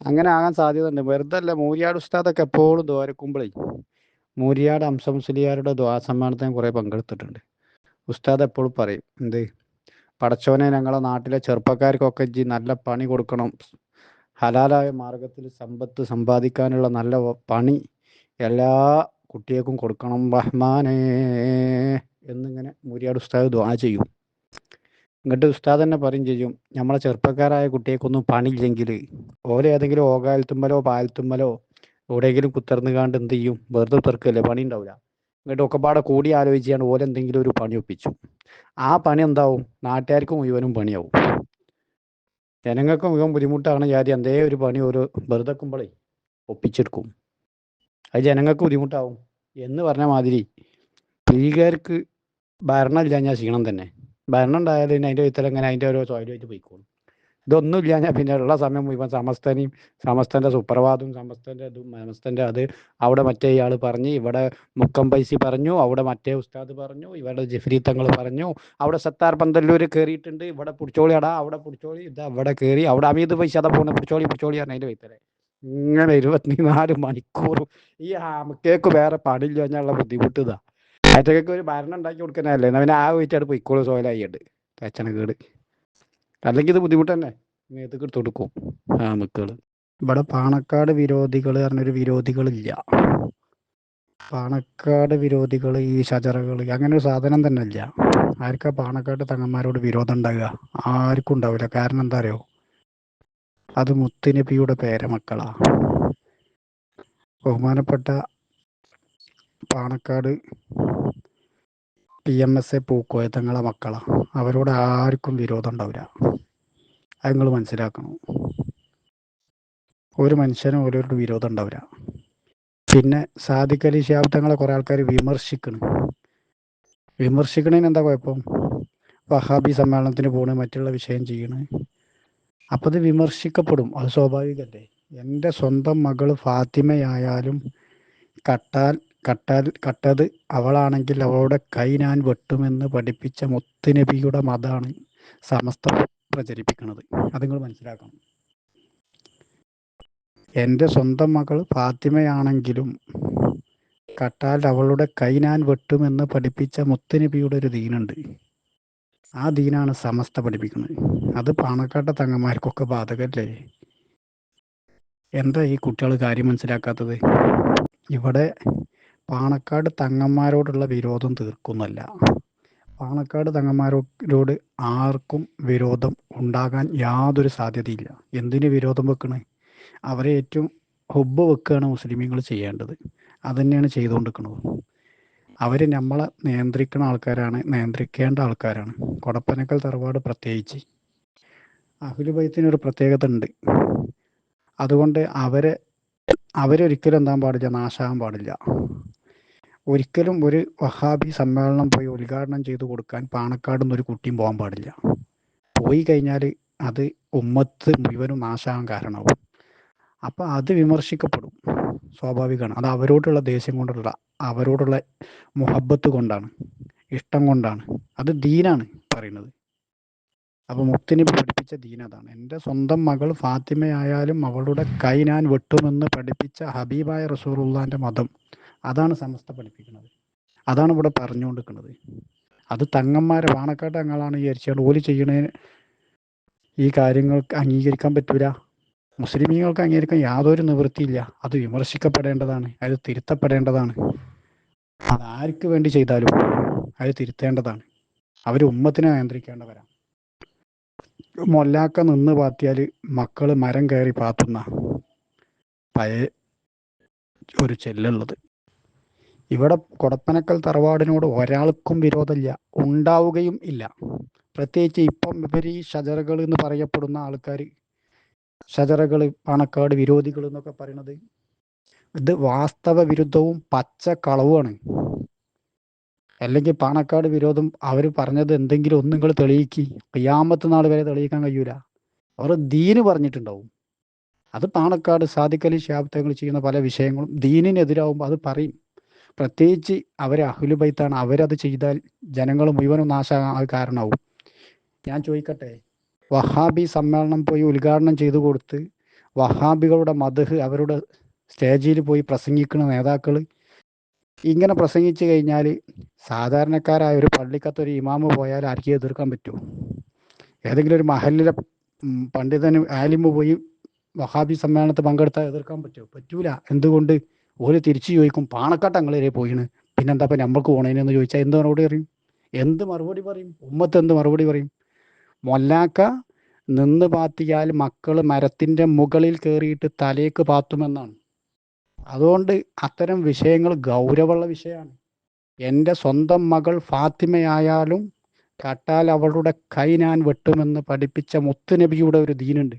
അങ്ങനെ ആകാൻ സാധ്യതയുണ്ട്. വെറുതെ അല്ല മൂര്യാട് ഉസ്താദൊക്കെ എപ്പോഴും ദ്വാരക്കുമ്പോഴേ മൂര്യാട് അംശംസുലിയാരുടെ ദ്വാസമ്മാനത്തിന് കുറേ പങ്കെടുത്തിട്ടുണ്ട്. ഉസ്താദ് എപ്പോഴും പറയും എന്ത്? പടച്ചോനെ ഞങ്ങളെ നാട്ടിലെ ചെറുപ്പക്കാർക്കൊക്കെ ജി നല്ല പണി കൊടുക്കണം. ഹലാലായ മാർഗത്തിൽ സമ്പത്ത് സമ്പാദിക്കാനുള്ള നല്ല പണി എല്ലാ കുട്ടികൾക്കും കൊടുക്കണം. ബഹ്മാനേ എന്നിങ്ങനെ മൂര്യാട് ഉസ്താദ് ദ്വാ ചെയ്യും. എന്നിട്ട് ഉസ്താദ് തന്നെ പറയും ചെയ്യും നമ്മളെ ചെറുപ്പക്കാരായ കുട്ടികൾക്കൊന്നും പണിയില്ലെങ്കിൽ ഓരോ ഏതെങ്കിലും ഓകാലത്തുമ്പലോ പാലത്തുമ്പലോ എവിടെയെങ്കിലും കുത്തിർന്ന് കാണ്ട് എന്ത് ചെയ്യും? വെറുതെ തെർക്കല്ലേ പണി ഉണ്ടാവില്ല എന്നിട്ട് ഒക്കെപ്പാടെ കൂടി ആലോചിച്ചാണ് ഓരെന്തെങ്കിലും ഒരു പണി ഒപ്പിച്ചു. ആ പണി എന്താവും? നാട്ടുകാർക്ക് മുഴുവനും പണിയാവും. ജനങ്ങൾക്ക് മുഴുവൻ ബുദ്ധിമുട്ടാണ് ജാതി. എന്തേ ഒരു പണി ഒരു വെറുതെ വെക്കുമ്പോഴേ ഒപ്പിച്ചെടുക്കും. അത് ജനങ്ങൾക്ക് ബുദ്ധിമുട്ടാവും എന്ന് പറഞ്ഞ മാതിരി ഭീകർക്ക് ഭരണം ഞാൻ ക്ഷീണം തന്നെ. ഭരണം ഉണ്ടായാലും പിന്നെ അതിന്റെ വിത്തൽ ഇങ്ങനെ അതിന്റെ ഓരോ സ്വയമായിട്ട് പോയിക്കോളും. ഇതൊന്നും ഞാൻ പിന്നെ ഉള്ള സമയം മുഴുവൻ സമസ്തനെയും സമസ്തന്റെ സുപ്രഭാതവും സമസ്തന്റെ ഇതും സമസ്തന്റെ അത് അവിടെ മറ്റേ ഇയാൾ പറഞ്ഞു ഇവിടെ മുക്കം പൈസ പറഞ്ഞു അവിടെ മറ്റേ ഉസ്താദ് പറഞ്ഞു ഇവിടെ ജഫ്രി തങ്ങൾ പറഞ്ഞു അവിടെ സത്താർ പന്തല്ലൂർ കയറിയിട്ടുണ്ട് ഇവിടെ പുടിച്ചോളി അടാ അവിടെ പുടിച്ചോളി ഇത് അവിടെ കയറി അവിടെ അമീത് പൈസ അതാ പോകുന്നത് പുടിച്ചോളി പുടിച്ചോളി പറഞ്ഞ അതിന്റെ വൈത്തലെ. ഇങ്ങനെ ഇരുപത്തിനാല് മണിക്കൂറും ഈ ആമക്കേക്ക് വേറെ പണിയില്ല എന്നുള്ള ബുദ്ധിമുട്ട് ഇതാ. അയറ്റക്കൊക്കെ ഒരു ഭരണം ഉണ്ടാക്കി കൊടുക്കാനല്ലേ പിന്നെ ആ വെയിറ്റാണ് പൊയ്ക്കോളൂ സോലായിട്ട് കേട് അല്ലെങ്കിൽ ഇത് ബുദ്ധിമുട്ട് തന്നെ. മേത്തേക്ക് എടുത്തു കൊടുക്കും. മക്കൾ. ഇവിടെ പാണക്കാട് വിരോധികൾ പറഞ്ഞൊരു വിരോധികളില്ല. പാണക്കാട് വിരോധികൾ ഈ ഷജറകൾ അങ്ങനെ ഒരു സാധനം തന്നെ ഇല്ല ആർക്കാ പാണക്കാട് തങ്ങന്മാരോട് വിരോധം ഉണ്ടാകുക ആർക്കും ഉണ്ടാവില്ല. കാരണം എന്താ അറിയോ അത് മുത്തുനബിയുടെ പേരമക്കളാ. ബഹുമാനപ്പെട്ട Panakkad P M S A Pookoya തങ്ങളെ മക്കളാണ് അവരോട് ആർക്കും വിരോധം ഉണ്ടാവില്ല അത് നിങ്ങൾ മനസ്സിലാക്കണം. ഒരു മനുഷ്യനും ഓരോരുടെ വിരോധം ഉണ്ടാവില്ല പിന്നെ സാദിഖ് അലി ഷിഹാബ് തങ്ങളെ കുറെ ആൾക്കാർ വിമർശിക്കണം. വിമർശിക്കണതിന് എന്താ കുഴപ്പം? വഹാബി സമ്മേളനത്തിന് പോണ് മറ്റുള്ള വിഷയം ചെയ്യണ്. അപ്പം അത് വിമർശിക്കപ്പെടും. അത് സ്വാഭാവികല്ലേ? എന്റെ സ്വന്തം മകൾ ഫാത്തിമയായാലും കട്ടാൽ കട്ടാൽ കട്ടത് അവളാണെങ്കിൽ അവളുടെ കൈ ഞാൻ വെട്ടുമെന്ന് പഠിപ്പിച്ച മുത്തുനബിയുടെ മതമാണ് സമസ്ത പ്രചരിപ്പിക്കുന്നത്. അത് നിങ്ങൾ മനസ്സിലാക്കണം. എന്റെ സ്വന്തം മകൾ ഫാത്തിമയാണെങ്കിലും കട്ടാൽ അവളുടെ കൈ ഞാൻ വെട്ടുമെന്ന് പഠിപ്പിച്ച മുത്തുനബിയുടെ ഒരു ദീനുണ്ട്. ആ ദീനാണ് സമസ്ത പഠിപ്പിക്കുന്നത്. അത് പാണക്കാട്ട തങ്ങന്മാർക്കൊക്കെ ബാധകല്ലേ? എന്താ ഈ കുട്ടികൾ കാര്യം മനസ്സിലാക്കാത്തത്? ഇവിടെ പാണക്കാട് തങ്ങന്മാരോടുള്ള വിരോധം തീർക്കുന്നല്ല. പാണക്കാട് തങ്ങന്മാരോട് ആർക്കും വിരോധം ഉണ്ടാകാൻ യാതൊരു സാധ്യതയില്ല. എന്തിന് വിരോധം വെക്കണേ? അവരെ ഏറ്റവും ഹുബ്ബ് വെക്കുകയാണ് മുസ്ലിമീങ്ങൾ ചെയ്യേണ്ടത്. അതുതന്നെയാണ് ചെയ്തുകൊണ്ടിരിക്കുന്നത്. അവർ നമ്മളെ നിയന്ത്രിക്കുന്ന ആൾക്കാരാണ് നിയന്ത്രിക്കേണ്ട ആൾക്കാരാണ്. കൊടപ്പനക്കൽ തറവാട് പ്രത്യേകിച്ച്. അഖിലുബൈത്തിനൊരു പ്രത്യേകത ഉണ്ട്. അതുകൊണ്ട് അവരെ അവരൊരിക്കലും എന്താൻ പാടില്ല നാശാകാൻ പാടില്ല. ഒരിക്കലും ഒരു വഹാബി സമ്മേളനം പോയി ഉദ്ഘാടനം ചെയ്തു കൊടുക്കാൻ പാണക്കാട് ഒരു കുട്ടിയും പോകാൻ പാടില്ല. പോയി കഴിഞ്ഞാൽ അത് ഉമ്മത്ത് മുഴുവനും നാശാകാൻ കാരണമാവും. അപ്പം അത് വിമർശിക്കപ്പെടും. സ്വാഭാവികമാണ്. അത് അവരോടുള്ള ദേഷ്യം കൊണ്ടുള്ള അവരോടുള്ള മുഹബത്ത് കൊണ്ടാണ് ഇഷ്ടം കൊണ്ടാണ്. അത് ദീനാണ് പറയുന്നത്. അപ്പോൾ മുക്തിനെ പഠിപ്പിച്ച ദീൻ അതാണ്. എന്റെ സ്വന്തം മകൾ ഫാത്തിമയായാലും അവളുടെ കൈ ഞാൻ വെട്ടുമെന്ന് പഠിപ്പിച്ച ഹബീബായ റസൂറുള്ളാന്റെ മതം അതാണ് സമസ്ത പഠിപ്പിക്കുന്നത്. അതാണ് ഇവിടെ പറഞ്ഞുകൊണ്ടിരിക്കുന്നത്. അത് തങ്ങന്മാരെ വാണക്കാട്ട് തങ്ങളാണ് വിചാരിച്ചാൽ ഓൽ ചെയ്യണേ. ഈ കാര്യങ്ങൾക്ക് അംഗീകരിക്കാൻ പറ്റൂല. മുസ്ലിമീങ്ങൾക്ക് അംഗീകരിക്കാൻ യാതൊരു നിവൃത്തിയില്ല. അത് വിമർശിക്കപ്പെടേണ്ടതാണ്. അത് തിരുത്തപ്പെടേണ്ടതാണ്. അത് ആർക്ക് വേണ്ടി ചെയ്താലും അത് തിരുത്തേണ്ടതാണ്. അവർ ഉമ്മത്തിനെ നിയന്ത്രിക്കേണ്ടവരാണ് മൊല്ലാക്ക നിന്ന് പാത്തിയാൽ മക്കൾ മരം കയറി പാത്തുന്ന പഴയ ഒരു ചെല്ലുള്ളത്. ഇവിടെ കൊടപ്പനക്കൽ തറവാടിനോട് ഒരാൾക്കും വിരോധമില്ല ഉണ്ടാവുകയും ഇല്ല. പ്രത്യേകിച്ച് ഇപ്പം ഇവർ ഈ ഷജറകൾ എന്ന് പറയപ്പെടുന്ന ആൾക്കാർ ഷജറകൾ പാണക്കാട് വിരോധികൾ എന്നൊക്കെ പറയുന്നത് ഇത് വാസ്തവ വിരുദ്ധവും പച്ച കളവുമാണ് അല്ലെങ്കിൽ പാണക്കാട് വിരോധം അവർ പറഞ്ഞത് എന്തെങ്കിലും ഒന്ന് നിങ്ങൾ തെളിയിക്കി. നാൾ വരെ തെളിയിക്കാൻ കഴിയൂല. അവർ ദീന് പറഞ്ഞിട്ടുണ്ടാവും. അത് പാണക്കാട് സാദിഖലി ശാബ്ദങ്ങൾ ചെയ്യുന്ന പല വിഷയങ്ങളും ദീനിനെതിരാവുമ്പോൾ അത് പറയും. പ്രത്യേകിച്ച് അവരെ അഹുലുബൈത്താണ് അവരത് ചെയ്താൽ ജനങ്ങൾ മുഴുവനും നാശ കാരണമാവും. ഞാൻ ചോദിക്കട്ടെ? വഹാബി സമ്മേളനം പോയി ഉദ്ഘാടനം ചെയ്തു കൊടുത്ത് വഹാബികളുടെ മധുഹ് അവരുടെ സ്റ്റേജിൽ പോയി പ്രസംഗിക്കുന്ന നേതാക്കൾ ഇങ്ങനെ പ്രസംഗിച്ചു കഴിഞ്ഞാൽ സാധാരണക്കാരായ ഒരു പള്ളിക്കത്തൊരു ഇമാമ് പോയാൽ ആർക്കും എതിർക്കാൻ പറ്റുമോ? ഏതെങ്കിലും ഒരു മഹലിലെ പണ്ഡിതന് ആലിമ് പോയി വഹാബി സമ്മേളനത്തിൽ പങ്കെടുത്താൽ എതിർക്കാൻ പറ്റുമോ? പറ്റൂല. എന്തുകൊണ്ട്? ഓര് തിരിച്ചു ചോദിക്കും പാണക്കാട്ട് അങ്ങളേരെ പോയിണ്. പിന്നെന്താ ഇപ്പം നമ്മൾക്ക് പോണേനെന്ന് ചോദിച്ചാൽ എന്ത് മറുപടി പറയും? എന്ത് മറുപടി പറയും? ഉമ്മത്ത് എന്ത് മറുപടി പറയും? മൊല്ലാക്ക നിന്ന് പാത്തിയാൽ മക്കൾ മരത്തിന്റെ മുകളിൽ കയറിയിട്ട് തലേക്ക് പാത്തുമെന്നാണ്. അതുകൊണ്ട് അത്തരം വിഷയങ്ങൾ ഗൗരവമുള്ള വിഷയമാണ്. എന്റെ സ്വന്തം മകൾ ഫാത്തിമയായാലും കട്ടാൽ അവളുടെ കൈ ഞാൻ വെട്ടുമെന്ന് പഠിപ്പിച്ച മുത്തുനബിയുടെ ഒരു ദീനുണ്ട്.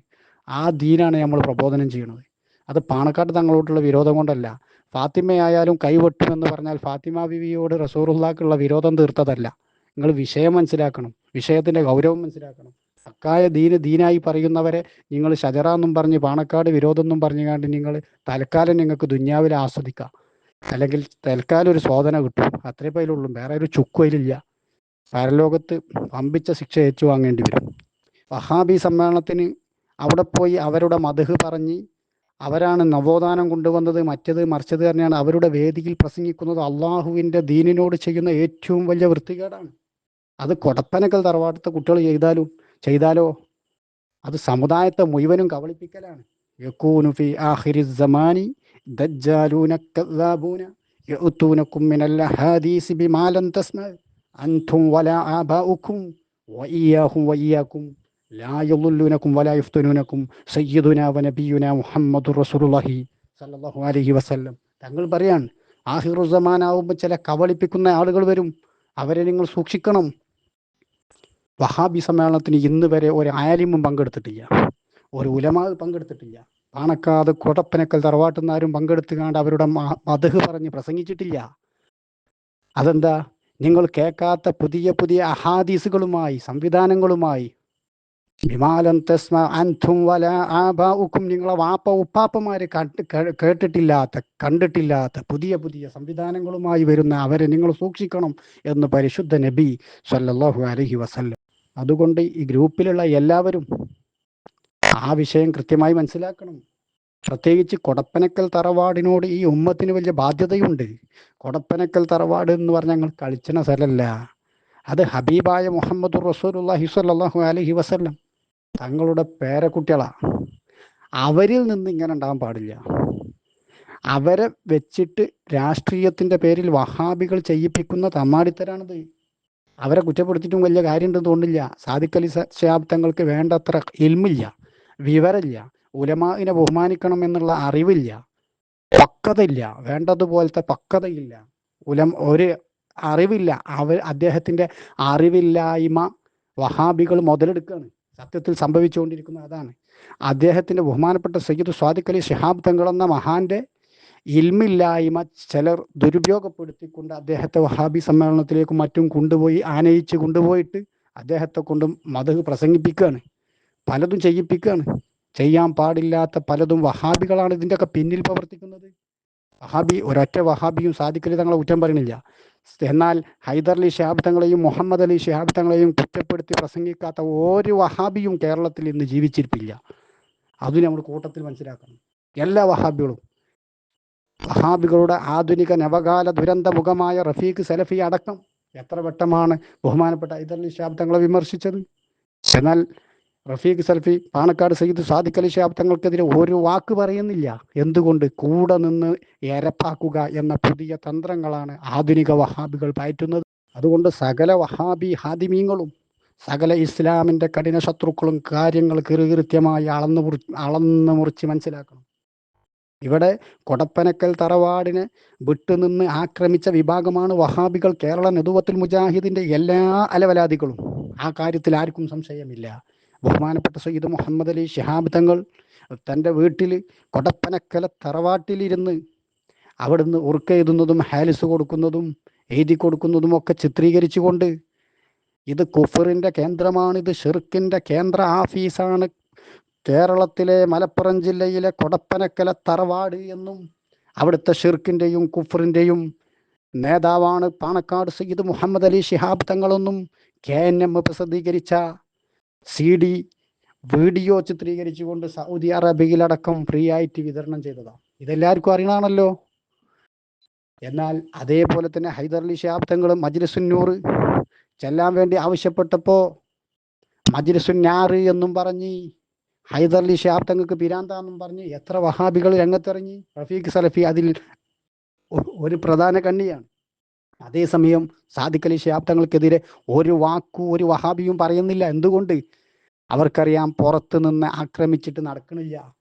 ആ ദീനാണ് നമ്മൾ പ്രബോധനം ചെയ്യുന്നത്. അത് പാണക്കാട് തങ്ങളോടുള്ള വിരോധം കൊണ്ടല്ല. ഫാത്തിമയായാലും കൈവെട്ടുമെന്ന് പറഞ്ഞാൽ ഫാത്തിമ ബിവിയോട് റസൂറുല്ലാക്കുള്ള വിരോധം തീർത്തതല്ല. നിങ്ങൾ വിഷയം മനസ്സിലാക്കണം. വിഷയത്തിന്റെ ഗൗരവം മനസ്സിലാക്കണം. അക്കായ ദീന് ദീനായി പറയുന്നവരെ നിങ്ങൾ ഷജറ എന്നും പറഞ്ഞ് പാണക്കാട് വിരോധം എന്നും പറഞ്ഞുകൊണ്ട് നിങ്ങൾ തൽക്കാലം നിങ്ങൾക്ക് ദുന്യാവിൽ ആസ്വദിക്കാം. അല്ലെങ്കിൽ തൽക്കാലം ഒരു ശോധന കിട്ടും. അത്രേ പേരുള്ളൂ വേറെ ഒരു ചുക്കുവയിലില്ല പരലോകത്ത് പമ്പിച്ച ശിക്ഷ ഏറ്റുവാങ്ങേണ്ടി വരും. വഹാബി സമ്മേളനത്തിന് അവിടെ പോയി അവരുടെ മതഹ് പറഞ്ഞ് അവരാണ് നവോത്ഥാനം കൊണ്ടുവന്നത് മറ്റത് മറിച്ചത് തന്നെയാണ് അവരുടെ വേദിയിൽ പ്രസംഗിക്കുന്നത് അള്ളാഹുവിന്റെ ദീനിനോട് ചെയ്യുന്ന ഏറ്റവും വലിയ വൃത്തികേടാണ്. അത് കൊടപ്പനക്കൽ തറവാട്ടത്തെ കുട്ടികൾ ചെയ്താലും ചെയ്താലോ? അത് സമുദായത്തെ മുഴുവനും കവളിപ്പിക്കലാണ് ും ദജ്ജാലൂന അൻതും വഇയ്യാക്കും സല്ലല്ലാഹു അലൈഹി വസല്ലം. തങ്ങൾ പറയാണ് ആഹിറുസമാനാവുമ്പോൾ ചില കവളിപ്പിക്കുന്ന ആളുകൾ വരും. അവരെ നിങ്ങൾ സൂക്ഷിക്കണം. വഹാബി സമ്മേളനത്തിന് ഇന്ന് വരെ ഒരു ആലിമും പങ്കെടുത്തിട്ടില്ല. ഒരു ഉലമാവ് പങ്കെടുത്തിട്ടില്ല. പാണക്കാട് കൊടപ്പനക്കൽ തറവാട്ടുന്നാരും പങ്കെടുത്തുകാണ്ട് അവരുടെ മതഹ് പറഞ്ഞ് പ്രസംഗിച്ചിട്ടില്ല. അതെന്താ? നിങ്ങൾ കേൾക്കാത്ത പുതിയ പുതിയ അഹാദീസുകളുമായി സംവിധാനങ്ങളുമായി വിമാലം തസ്മ അൻതും വല ആബാഉക്കും നിങ്ങളെ വാപ്പ ഉപ്പാപ്പമാര് കേട്ടിട്ടില്ലാത്ത കണ്ടിട്ടില്ലാത്ത പുതിയ പുതിയ സംവിധാനങ്ങളുമായി വരുന്ന അവരെ നിങ്ങൾ സൂക്ഷിക്കണം എന്ന് പരിശുദ്ധ നബി സല്ലല്ലാഹു അലഹി വസല്ലം. അതുകൊണ്ട് ഈ ഗ്രൂപ്പിലുള്ള എല്ലാവരും ആ വിഷയം കൃത്യമായി മനസ്സിലാക്കണം. പ്രത്യേകിച്ച് കൊടപ്പനക്കൽ തറവാടിനോട് ഈ ഉമ്മത്തിന് വലിയ ബാധ്യതയുണ്ട്. കൊടപ്പനക്കൽ തറവാട് എന്ന് പറഞ്ഞാൽ ഞങ്ങൾ കളിച്ചണ സ്ഥലല്ല അത് ഹബീബായ മുഹമ്മദ് റസൂലുള്ളാഹി സ്വല്ലല്ലാഹു അലഹി വസല്ലം തങ്ങളുടെ പേരക്കുട്ടികളാ. അവരിൽ നിന്ന് ഇങ്ങനെ ഉണ്ടാകാൻ പാടില്ല. അവരെ വെച്ചിട്ട് രാഷ്ട്രീയത്തിന്റെ പേരിൽ വഹാബികൾ ചെയ്യിപ്പിക്കുന്ന തമ്മാടിത്തരാണിത് അവരെ കുറ്റപ്പെടുത്തിയിട്ടും വലിയ കാര്യമുണ്ടെന്ന് തോന്നില്ല സാദിഖലി ശാബ് തങ്ങൾക്ക് വേണ്ടത്ര ഇൽമില്ല വിവരമില്ല ഉലമാവിനെ ബഹുമാനിക്കണം എന്നുള്ള അറിവില്ല പക്വതയില്ല വേണ്ടതുപോലത്തെ പക്വതയില്ല. ഉലം ഒരു അറിവില്ല. അവർ അദ്ദേഹത്തിന്റെ അറിവില്ലായ്മ വഹാബികൾ മുതലെടുക്കുകയാണ് സത്യത്തിൽ സംഭവിച്ചുകൊണ്ടിരിക്കുന്നത് അതാണ്. അദ്ദേഹത്തിന്റെ ബഹുമാനപ്പെട്ട സയ്യിദ് സ്വാദിഖ് അലി ശിഹാബ് തങ്ങളെന്ന മഹാന്റെ ഇൽമില്ലായ്മ ചിലർ ദുരുപയോഗപ്പെടുത്തിക്കൊണ്ട് അദ്ദേഹത്തെ വഹാബി സമ്മേളനത്തിലേക്കും മറ്റും കൊണ്ടുപോയി ആനയിച്ച് കൊണ്ടുപോയിട്ട് അദ്ദേഹത്തെ കൊണ്ട് മത പ്രസംഗിപ്പിക്കുകയാണ്. പലതും ചെയ്യിപ്പിക്കുകയാണ്. ചെയ്യാൻ പാടില്ലാത്ത പലതും വഹാബികളാണ് ഇതിന്റെയൊക്കെ പിന്നിൽ പ്രവർത്തിക്കുന്നത്. വഹാബി ഒരൊറ്റ വഹാബിയും സാദിഖലി തങ്ങളെ കുറ്റം പറയണില്ല എന്നാൽ ഹൈദർലി തങ്ങളെയും മുഹമ്മദ് അലി ഷിഹാബ് തങ്ങളെയും കുറ്റപ്പെടുത്തി പ്രസംഗിക്കാത്ത ഒരു വഹാബിയും കേരളത്തിൽ ഇന്ന് ജീവിച്ചിരിപ്പില്ല. അത് നമ്മൾ കൂട്ടത്തിൽ മനസ്സിലാക്കണം. എല്ലാ വഹാബികളും. വഹാബികളുടെ ആധുനിക നവകാല ദുരന്ത മുഖമായ റഫീഖ് സലഫി അടക്കം എത്ര വട്ടമാണ് ബഹുമാനപ്പെട്ട ഹൈദർലി തങ്ങളെ വിമർശിച്ചത്? എന്നാൽ റഫീഖ് സൽഫി പാണക്കാട് സയ്യിദ് സാദിഖ് അലി ഷാബ് തങ്ങൾക്കെതിരെ ഒരു വാക്ക് പറയുന്നില്ല. എന്തുകൊണ്ട്? കൂടെ നിന്ന് എരപ്പാക്കുക എന്ന പുതിയ തന്ത്രങ്ങളാണ് ആധുനിക വഹാബികൾ പയറ്റുന്നത്. അതുകൊണ്ട് സകല വഹാബി ഹാദിമീങ്ങളും സകല ഇസ്ലാമിന്റെ കഠിന ശത്രുക്കളും കാര്യങ്ങൾ കൃത്യമായി അളന്നു മുറി അളന്നു മുറിച്ച് മനസ്സിലാക്കണം. ഇവിടെ കൊടപ്പനക്കൽ തറവാടിനെ വിട്ടുനിന്ന് ആക്രമിച്ച വിഭാഗമാണ് വഹാബികൾ. കേരള നെതുവത്തിൽ മുജാഹിദിന്റെ എല്ലാ അലവലാദികളും. ആ കാര്യത്തിൽ ആർക്കും സംശയമില്ല. ബഹുമാനപ്പെട്ട സയ്യിദ് മുഹമ്മദ് അലി ഷിഹാബ് തങ്ങൾ തന്റെ വീട്ടിൽ കൊടപ്പനക്കല തറവാട്ടിലിരുന്ന് അവിടുന്ന് ഉറുക്കെഴുതുന്നതും ഹാലിസ് കൊടുക്കുന്നതും എഴുതി കൊടുക്കുന്നതും ഒക്കെ ചിത്രീകരിച്ചുകൊണ്ട് ഇത് കുഫറിന്റെ കേന്ദ്രമാണ് ഇത് ഷിർക്കിന്റെ കേന്ദ്ര ആഫീസാണ്. കേരളത്തിലെ മലപ്പുറം ജില്ലയിലെ കൊടപ്പനക്കല തറവാട് എന്നും അവിടുത്തെ ഷിർക്കിന്റെയും കുഫറിന്റെയും നേതാവാണ് പാണക്കാട് സയ്യിദ് മുഹമ്മദ് അലി ഷിഹാബ് തങ്ങളെന്നും കെ എൻ എം പ്രസിദ്ധീകരിച്ച സി ഡി വീഡിയോ ചിത്രീകരിച്ചുകൊണ്ട് സൗദി അറേബ്യയിലടക്കം ഫ്രീ ആയിട്ട് വിതരണം ചെയ്തതാണ് ഇതെല്ലാവർക്കും അറിയണമാണല്ലോ. എന്നാൽ അതേപോലെ തന്നെ ഹൈദർലി ശാബ്ദങ്ങളും മജ്ലിസുന്നൂർ ചെല്ലാൻ വേണ്ടി ആവശ്യപ്പെട്ടപ്പോൾ മജ്ലിസുന്നാറ് എന്നും പറഞ്ഞ് ഹൈദർലി ശാബ്ദങ്ങൾക്ക് പിരാന്താന്നും പറഞ്ഞ് എത്ര വഹാബികൾ രംഗത്തിറങ്ങി. റഫീഖ് സലഫി അതിൽ ഒരു പ്രധാന കണ്ണിയാണ്. അതേസമയം സാദിഖലി ശാബ്ദങ്ങൾക്കെതിരെ ഒരു വാക്കു ഒരു വഹാബിയും പറയുന്നില്ല. എന്തുകൊണ്ട്? അവർക്കറിയാം പുറത്ത് നിന്ന് ആക്രമിച്ചിട്ട് നടക്കണില്ല.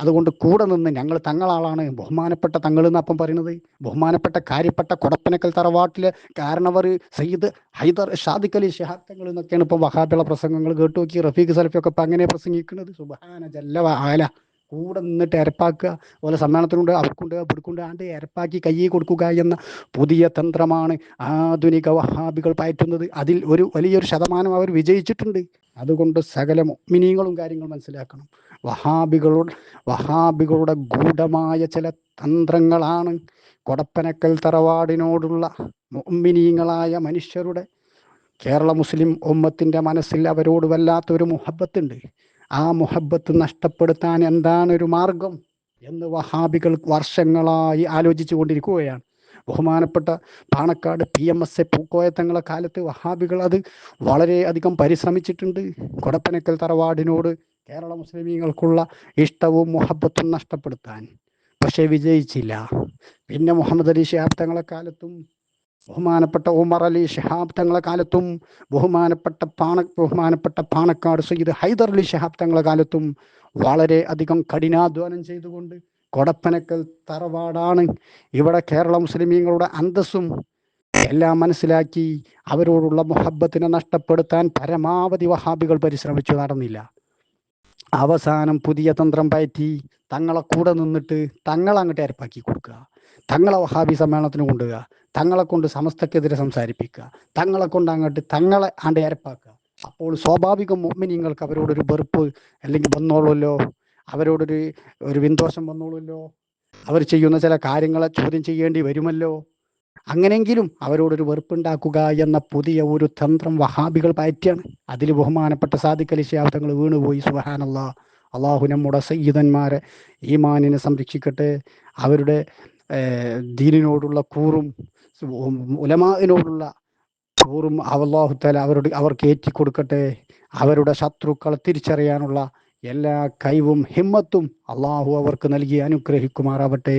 അതുകൊണ്ട് കൂടെ നിന്ന് ഞങ്ങൾ തങ്ങളാളാണ്. ബഹുമാനപ്പെട്ട തങ്ങൾ എന്നപ്പം പറയുന്നത്? ബഹുമാനപ്പെട്ട കാര്യപ്പെട്ട കൊടപ്പനക്കൽ തറവാട്ടിലെ കാരണവർ സയ്യിദ് ഹൈദർ ഷാദിഖ് അലി ഷിഹാബ് എന്നൊക്കെയാണ് ഇപ്പം വഹാബിള പ്രസംഗങ്ങൾ കേട്ടു നോക്കി റഫീഖ് സലഫിയൊക്കെ ഇപ്പം അങ്ങനെ പ്രസംഗിക്കുന്നത്. സുബാന ജല്ല ആല. കൂടെ നിന്നിട്ട് എരപ്പാക്കുക അതുപോലെ സമ്മേളനത്തിനുണ്ട് അവർക്കുണ്ട് പിടിക്കുണ്ട് ആണ്ട് എരപ്പാക്കി കയ്യെ കൊടുക്കുക എന്ന പുതിയ തന്ത്രമാണ് ആധുനിക വഹാബികൾ പയറ്റുന്നത്. അതിൽ ഒരു വലിയൊരു ശതമാനം അവർ വിജയിച്ചിട്ടുണ്ട്. അതുകൊണ്ട് സകല മിനിങ്ങളും കാര്യങ്ങൾ മനസ്സിലാക്കണം. വഹാബികളുടെ വഹാബികളുടെ ഗൂഢമായ ചില തന്ത്രങ്ങളാണ് കൊടപ്പനക്കൽ തറവാടിനോടുള്ള മുഅ്മിനീങ്ങളായ മനുഷ്യരുടെ കേരള മുസ്ലിം ഒമ്മത്തിന്റെ മനസ്സിൽ അവരോട് വല്ലാത്തൊരു മുഹബത്തുണ്ട് ആ മുഹബത്ത് നഷ്ടപ്പെടുത്താൻ എന്താണ് ഒരു മാർഗം എന്ന് വഹാബികൾ വർഷങ്ങളായി ആലോചിച്ചു കൊണ്ടിരിക്കുകയാണ്. ബഹുമാനപ്പെട്ട Panakkad P M S A പൂക്കോയത്തങ്ങളെ കാലത്ത് വഹാബികൾ അത് വളരെയധികം പരിശ്രമിച്ചിട്ടുണ്ട്. കൊടപ്പനക്കൽ തറവാടിനോട് കേരള മുസ്ലിമീങ്ങൾക്കുള്ള ഇഷ്ടവും മുഹബത്തും നഷ്ടപ്പെടുത്താൻ. പക്ഷേ വിജയിച്ചില്ല. പിന്നെ മുഹമ്മദ് അലി ഷിഹാബ് തങ്ങളെ കാലത്തും ബഹുമാനപ്പെട്ട ഉമർ അലി ഷഹാബ് തങ്ങളെ കാലത്തും ബഹുമാനപ്പെട്ട പാണ ബഹുമാനപ്പെട്ട പാണക്കാട് സയ്യിദ് ഹൈദർ അലി ഷഹാബ് തങ്ങളെ കാലത്തും വളരെ അധികം കഠിനാധ്വാനം ചെയ്തുകൊണ്ട് കൊടപ്പനക്കൽ തറവാടാണ്. ഇവിടെ കേരള മുസ്ലിമീങ്ങളുടെ അന്തസ്സും എല്ലാം മനസ്സിലാക്കി അവരോടുള്ള മുഹബത്തിനെ നഷ്ടപ്പെടുത്താൻ പരമാവധി വഹാബികൾ പരിശ്രമിച്ചു നടന്നില്ല. അവസാനം പുതിയ തന്ത്രം പയറ്റി തങ്ങളെ കൂടെ നിന്നിട്ട് തങ്ങളെ അങ്ങോട്ട് ഏർപ്പാക്കി കൊടുക്കുക. തങ്ങളെ വഹാബി സമ്മേളനത്തിന് കൊണ്ടുപോവുക തങ്ങളെ കൊണ്ട് സമസ്തക്കെതിരെ സംസാരിപ്പിക്കുക തങ്ങളെ കൊണ്ട് അങ്ങോട്ട് തങ്ങളെ ആണ്ട് ഏരപ്പാക്കുക അപ്പോൾ സ്വാഭാവിക മുഅ്മിനീങ്ങൾക്ക് അവരോടൊരു വെറുപ്പ് അല്ലെങ്കിൽ വന്നോളുമല്ലോ അവരോടൊരു ഒരു വിന്തോഷം വന്നോളുമല്ലോ അവർ ചെയ്യുന്ന ചില കാര്യങ്ങളെ ചോദ്യം ചെയ്യേണ്ടി വരുമല്ലോ. അങ്ങനെങ്കിലും അവരോടൊരു വെറുപ്പുണ്ടാക്കുക എന്ന പുതിയ ഒരു തന്ത്രം വഹാബികൾ പയറ്റിയാണ്. അതിൽ ബഹുമാനപ്പെട്ട ശാബ്ദങ്ങൾ വീണുപോയി സുബഹാനല്ലാ. അള്ളാഹു നമ്മുടെ സയ്യിദന്മാരെ ഈമാനിനെ സംരക്ഷിക്കട്ടെ അവരുടെ ദീനിനോടുള്ള കൂറും ഉലമാവിനോടുള്ള കൂറും അള്ളാഹു തല അവരുടെ അവർക്ക് ഏറ്റി കൊടുക്കട്ടെ അവരുടെ ശത്രുക്കളെ തിരിച്ചറിയാനുള്ള എല്ലാ കഴിവും ഹിമ്മത്തും അള്ളാഹു അവർക്ക് നൽകി അനുഗ്രഹിക്കുമാറാവട്ടെ.